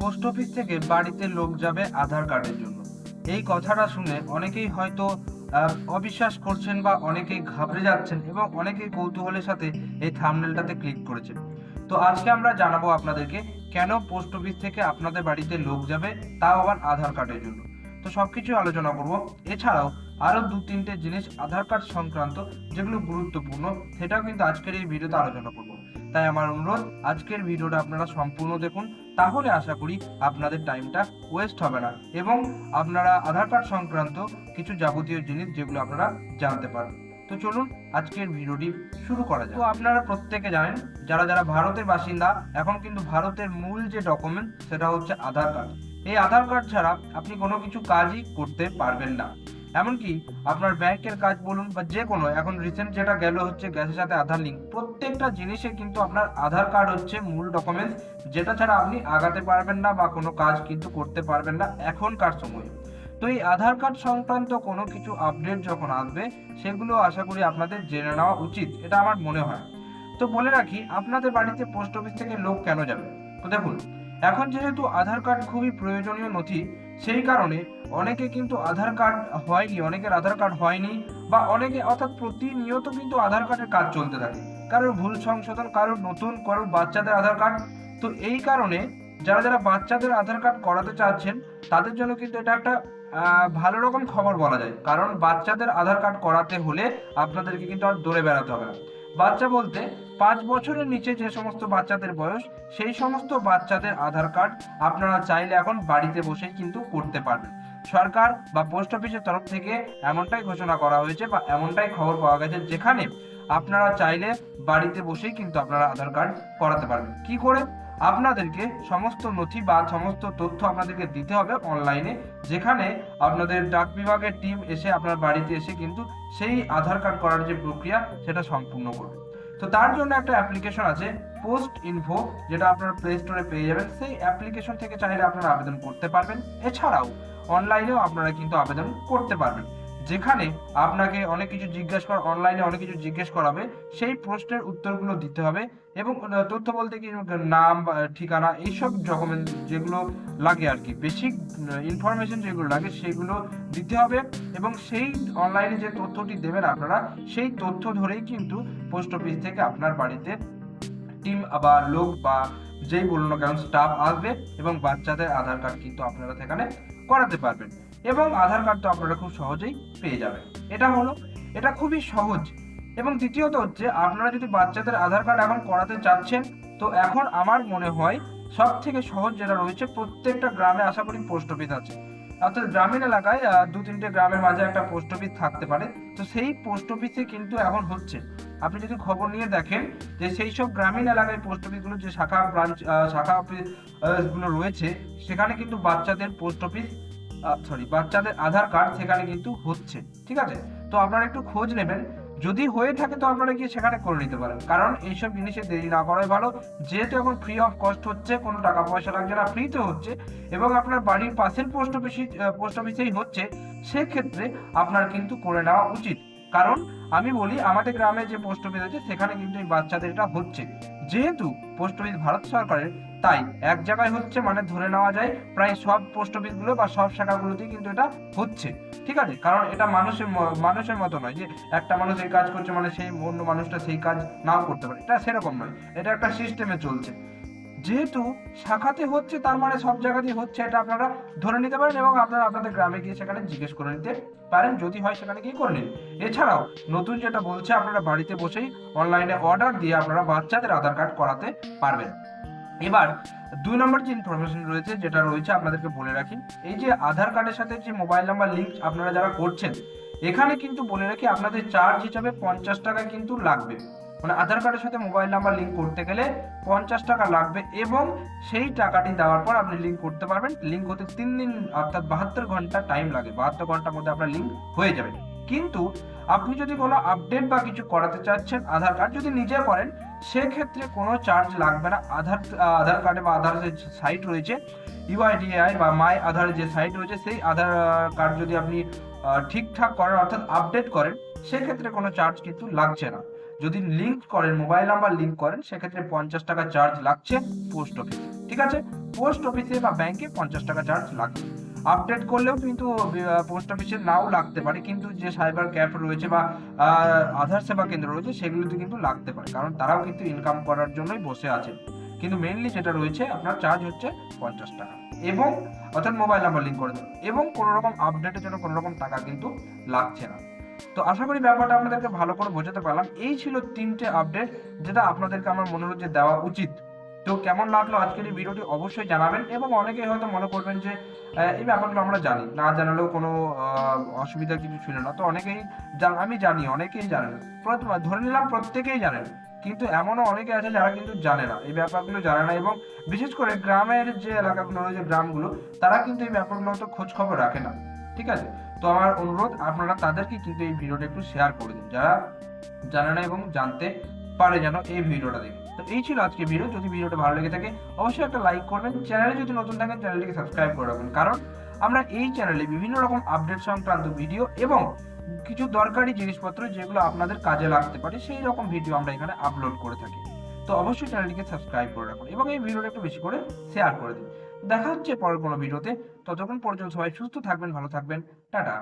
Post office থেকে বাড়িতে লোক যাবে আধার কার্ডের জন্য। এই কথাটা শুনে অনেকেই হয়তো অবিশ্বাস করছেন বা অনেকেই ঘাবড়ে যাচ্ছেন এবং অনেকেই কৌতূহলের সাথে এই থাম্বনেলটাতে ক্লিক করেছেন। তো আজকে আমরা জানাব আপনাদেরকে কেন পোস্ট অফিস থেকে আপনাদের বাড়িতে লোক যাবে, তাও আবার আধার কার্ডের জন্য। তো সবকিছু আলোচনা করব। এছাড়াও আরও দু তিনটে জিনিস আধার কার্ড সংক্রান্ত যেগুলো গুরুত্বপূর্ণ, সেটাও কিন্তু আজকের এই ভিডিওতে আলোচনা করব। তাই আমার অনুরোধ, আজকের ভিডিওটা আপনারা সম্পূর্ণ দেখুন। তাহলে আশা করি আপনাদের টাইমটা ওয়েস্ট হবে না। এবং আপনারা আধার কার্ড সংক্রান্ত কিছু যাবতীয় জিনিস যেগুলো আপনারা জানতে পারবেন। তো চলুন আজকের ভিডিওটি শুরু করা যাক। তো আপনারা প্রত্যেকে জানেন, যারা যারা ভারতের বাসিন্দা, এখন কিন্তু ভারতের মূল যে ডকুমেন্ট সেটা হচ্ছে আধার কার্ড। এই আধার কার্ড ছাড়া আপনি কোনো কিছু কাজই করতে পারবেন না। এমনকি আপনার ব্যাংকের কাজ বলুন বা যে কোনো, এখন রিসেন্ট যেটা গেল হচ্ছে গ্যাসের সাথে আধার লিঙ্ক প্রত্যেকটা জিনিসে কিন্তু আপনার আধার কার্ড হচ্ছে মূল ডকুমেন্টস যেটা ছাড়া আপনি আগাতে পারবেন না বা কোনো কাজ কিন্তু করতে পারবেন না এখনকার সময়ে। তো এই আধার কার্ড সংক্রান্ত কোনো কিছু আপডেট যখন আসবে, সেগুলো আশা করি আপনাদের জেনে নেওয়া উচিত। এটা আমার মনে হয়। তো বলে রাখি, আপনাদের বাড়িতে পোস্ট অফিস থেকে লোক কেন যাবে? তো দেখুন, এখন যেহেতু আধার কার্ড খুবই প্রয়োজনীয় নথি সেই কারণে অনেকে কিন্তু আধার কার্ড হয়নি, অনেকের আধার কার্ড হয়নি, বা অনেকে অর্থাৎ প্রতিনিয়ত কিন্তু আধার কার্ডের কাজ চলতে থাকে। কারোর ভুল সংশোধন, কারোর নতুন, কারোর বাচ্চাদের আধার কার্ড। তো এই কারণে যারা যারা বাচ্চাদের আধার কার্ড করাতে চাচ্ছেন, তাদের জন্য কিন্তু এটা একটা ভালো রকম খবর বলা যায়। কারণ বাচ্চাদের আধার কার্ড করাতে হলে আপনাদেরকে কিন্তু আর দৌড়ে বেড়াতে হবে না। বাচ্চা বলতে পাঁচ বছরের নিচে যে সমস্ত বাচ্চাদের বয়স, সেই সমস্ত বাচ্চাদের আধার কার্ড আপনারা চাইলে এখন বাড়িতে বসেই কিন্তু করতে পারবেন। সরকার বা পোস্ট অফিসের তরফ থেকে এমনটাই ঘোষণা করা হয়েছে বা এমনটাই খবর পাওয়া গেছে যেখানে আপনারা চাইলে বাড়িতে বসেই কিন্তু আপনারা আধার কার্ড করাতে পারবেন। কি করে? আপনাদেরকে সমস্ত নথি বা সমস্ত তথ্য আপনাদেরকে দিতে হবে অনলাইনে যেখানে আপনাদের ডাক বিভাগের টিম এসে আপনার বাড়িতে এসে কিন্তু সেই আধার কার্ড করার যে প্রক্রিয়া, সেটা সম্পূর্ণ করবে। তো তার জন্য একটা অ্যাপ্লিকেশন আছে পোস্ট ইনফো যেটা আপনারা প্লে স্টোরে পেয়ে যাবেন। সেই অ্যাপ্লিকেশন থেকে চাইলে আপনারা আবেদন করতে পারবেন। এছাড়াও অনলাইনেও আপনারা কিন্তু আবেদন করতে পারবেন। যেখানে আপনাকে অনেক কিছু জিজ্ঞেস করা অনলাইনে অনেক কিছু জিজ্ঞেস করাবে, সেই প্রশ্নের উত্তরগুলো দিতে হবে এবং তথ্য বলতে কি নাম ঠিকানা, এইসব ডকুমেন্ট যেগুলো লাগে আর কি বেসিক ইনফরমেশন যেগুলো লাগে সেগুলো দিতে হবে এবং সেই অনলাইনে যে তথ্যটি দেবেন আপনারা, সেই তথ্য ধরেই কিন্তু পোস্ট অফিস থেকে আপনার বাড়িতে টিম বা লোক বা যেই বলুন না কেন স্টাফ আসবে এবং বাচ্চাদের আধার কার্ড কিন্তু আপনারা সেখানে করাতে পারবেন। এবং আধার কার্ড তো আপনারা খুব সহজেই পেয়ে যাবেন। এটা হলো, এটা খুবই সহজ। এবং দ্বিতীয়ত হচ্ছে, আপনারা যদি বাচ্চাদের আধার কার্ড এখন করাতে চাচ্ছেন, তো এখন আমার মনে হয় সব থেকে সহজ যেটা রয়েছে, প্রত্যেকটা গ্রামে আশা করি পোস্ট অফিস আছে। অর্থাৎ গ্রামীণ এলাকায় দু তিনটে গ্রামের মাঝে একটা পোস্ট অফিস থাকতে পারে। তো সেই পোস্ট অফিসে কিন্তু এখন হচ্ছে। আপনি যদি খবর নিয়ে দেখেন যে সেই সব গ্রামীণ এলাকায় পোস্ট অফিসগুলো যে শাখা ব্রাঞ্চ শাখা অফিসগুলো রয়েছে, সেখানে কিন্তু বাচ্চাদের পোস্ট অফিস সরি বাচ্চাদের আধার কার্ড সেখানে কিন্তু হচ্ছে, ঠিক আছে? তো আপনারা একটু খোঁজ নেবেন। যদি হয়ে থাকে তো আপনারা গিয়ে সেখানে করে নিতে পারেন। কারণ এইসব জিনিসে দেরি না করাই ভালো। যেহেতু এখন ফ্রি অফ কস্ট হচ্ছে, কোনো টাকা পয়সা লাগছে না ফ্রিতে হচ্ছে এবং আপনার বাড়ির পাশের পোস্ট অফিস পোস্ট অফিসেই হচ্ছে, সেক্ষেত্রে আপনার কিন্তু করে নেওয়া উচিত। কারণ আমি বলি, আমাদের গ্রামে যে পোস্ট অফিস আছে, সেখানে কিন্তু এই বাচ্চাদের এটা হচ্ছে। যেহেতু পোস্ট অফিস ভারত সরকারের, তাই এক জায়গায় হচ্ছে মানে ধরে নেওয়া যায়, প্রায় সব পোস্ট অফিসগুলো বা সব শাখাগুলোতেই কিন্তু এটা হচ্ছে। ঠিক আছে? কারণ এটা মানুষের মানুষের মতো নয় যে, একটা মানুষ এই কাজ করছে মানে সেই অন্য মানুষটা সেই কাজ নাও করতে পারে। এটা সেরকম নয়। এটা একটা সিস্টেমে চলছে। যেহেতু শাখাতে হচ্ছে, তার মানে সব জায়গাতেই হচ্ছে, এটা আপনারা ধরে নিতে পারেন এবং আপনারা আপনাদের গ্রামে গিয়ে সেখানে জিজ্ঞেস করে নিতে পারেন, যদি হয় সেখানে গিয়ে করে নিন। এছাড়াও নতুন যেটা বলছে, আপনারা বাড়িতে বসেই অনলাইনে অর্ডার দিয়ে আপনারা বাচ্চাদের আধার কার্ড করাতে পারবেন। এবার দুই নম্বর যে ইনফরমেশন রয়েছে, যেটা রয়েছে, আপনাদেরকে বলে রাখি, এই যে আধার কার্ডের সাথে যে মোবাইল নাম্বার লিঙ্ক আপনারা যারা করছেন, এখানে কিন্তু বলে রাখি, আপনাদের চার্জ হিসাবে পঞ্চাশ টাকা কিন্তু লাগবে। মানে আধার কার্ডের সাথে মোবাইল নাম্বার লিঙ্ক করতে গেলে পঞ্চাশ টাকা লাগবে এবং সেই টাকাটি দেওয়ার পর আপনি লিঙ্ক করতে পারবেন। লিঙ্ক হতে তিন দিন অর্থাৎ বাহাত্তর ঘণ্টা টাইম লাগে। বাহাত্তর ঘণ্টার মধ্যে আপনার লিঙ্ক হয়ে যাবে। কিন্তু আপনি যদি কোনো আপডেট বা কিছু করাতে চাচ্ছেন, আধার কার্ড যদি নিজে করেন, সেক্ষেত্রে কোনো চার্জ লাগবে না। আধার আধার কার্ডে বা আধার যে সাইট রয়েছে ইউআইডিআই বা মাই আধার যে সাইট রয়েছে, সেই আধার কার্ড যদি আপনি ঠিকঠাক করেন অর্থাৎ আপডেট করেন, সেক্ষেত্রে কোনো চার্জ কিন্তু লাগছে না। যদি লিঙ্ক করেন মোবাইল নাম্বার লিঙ্ক করেন, সেক্ষেত্রে পঞ্চাশ টাকা চার্জ লাগছে পোস্ট অফিসে ঠিক আছে? পোস্ট অফিসে বা ব্যাংকে পঞ্চাশ টাকা চার্জ লাগবে। আপডেট করলেও কিন্তু পোস্ট অফিসে নাও লাগতে পারে, কিন্তু যে সাইবার ক্যাফ রয়েছে বা আধার সেবা কেন্দ্র রয়েছে, সেগুলোতে কিন্তু লাগতে পারে, কারণ তারাও কিন্তু ইনকাম করার জন্যই বসে আছে কিন্তু মেনলি যেটা রয়েছে, আপনার চার্জ হচ্ছে পঞ্চাশ টাকা। এবং, অর্থাৎ মোবাইল নাম্বার লিঙ্ক করে দেবেন এবং কোনো রকম আপডেটের জন্য কোনো রকম টাকা কিন্তু লাগছে না। তো আশা করি ব্যাপারটা আপনাদেরকে ভালো করে বোঝাতে পারলাম। এই ছিল তিনটে আপডেট যেটা আপনাদেরকে আমার মনে হচ্ছে দেওয়া উচিত। তো কেমন লাগল আজকের এই ভিডিওটি অবশ্যই জানাবেন এবং অনেকেই হয়তো মনে করবেন যে এই ব্যাপারগুলো আমরা জানি। না জানালেও কোনো অসুবিধা কিছু ছিল না। তো অনেকেই আমি জানি, অনেকেই জানেন ধরে নিলাম প্রত্যেকেই জানেন কিন্তু এমনও অনেকে আছে যারা কিন্তু জানে না। এই ব্যাপারগুলো জানে না এবং বিশেষ করে গ্রামের যে এলাকাগুলো রয়েছে গ্রামগুলো, তারা কিন্তু এই ব্যাপারগুলো তো খোঁজ খবর রাখে না। ঠিক আছে? তো আমার অনুরোধ, আপনারা তাদেরকে কিন্তু এই ভিডিওটা একটু শেয়ার করে দিন। যারা জানে না এবং জানতে পারে যেন এই ভিডিওটা দেখে তো এই ছিল আজকে ভিডিও। যদি ভিডিওটা ভালো লেগে থাকে, অবশ্যই একটা লাইক করবেন। চ্যানেলে যদি নতুন থাকেন চ্যানেলটিকে সাবস্ক্রাইব করে রাখবেন। কারণ আমরা এই চ্যানেলে বিভিন্ন রকম আপডেট সংক্রান্ত ভিডিও এবং কিছু দরকারি জিনিসপত্র যেগুলো আপনাদের কাজে লাগতে পারে, সেই রকম ভিডিও আমরা এখানে আপলোড করে থাকি। তো অবশ্যই চ্যানেলটিকে সাবস্ক্রাইব করে রাখুন এবং এই ভিডিওটা একটু বেশি করে শেয়ার করে দিন। দেখা হচ্ছে পরের কোনো ভিডিওতে। ততক্ষণ পর্যন্ত সবাই সুস্থ থাকবেন ভালো থাকবেন। টাটা।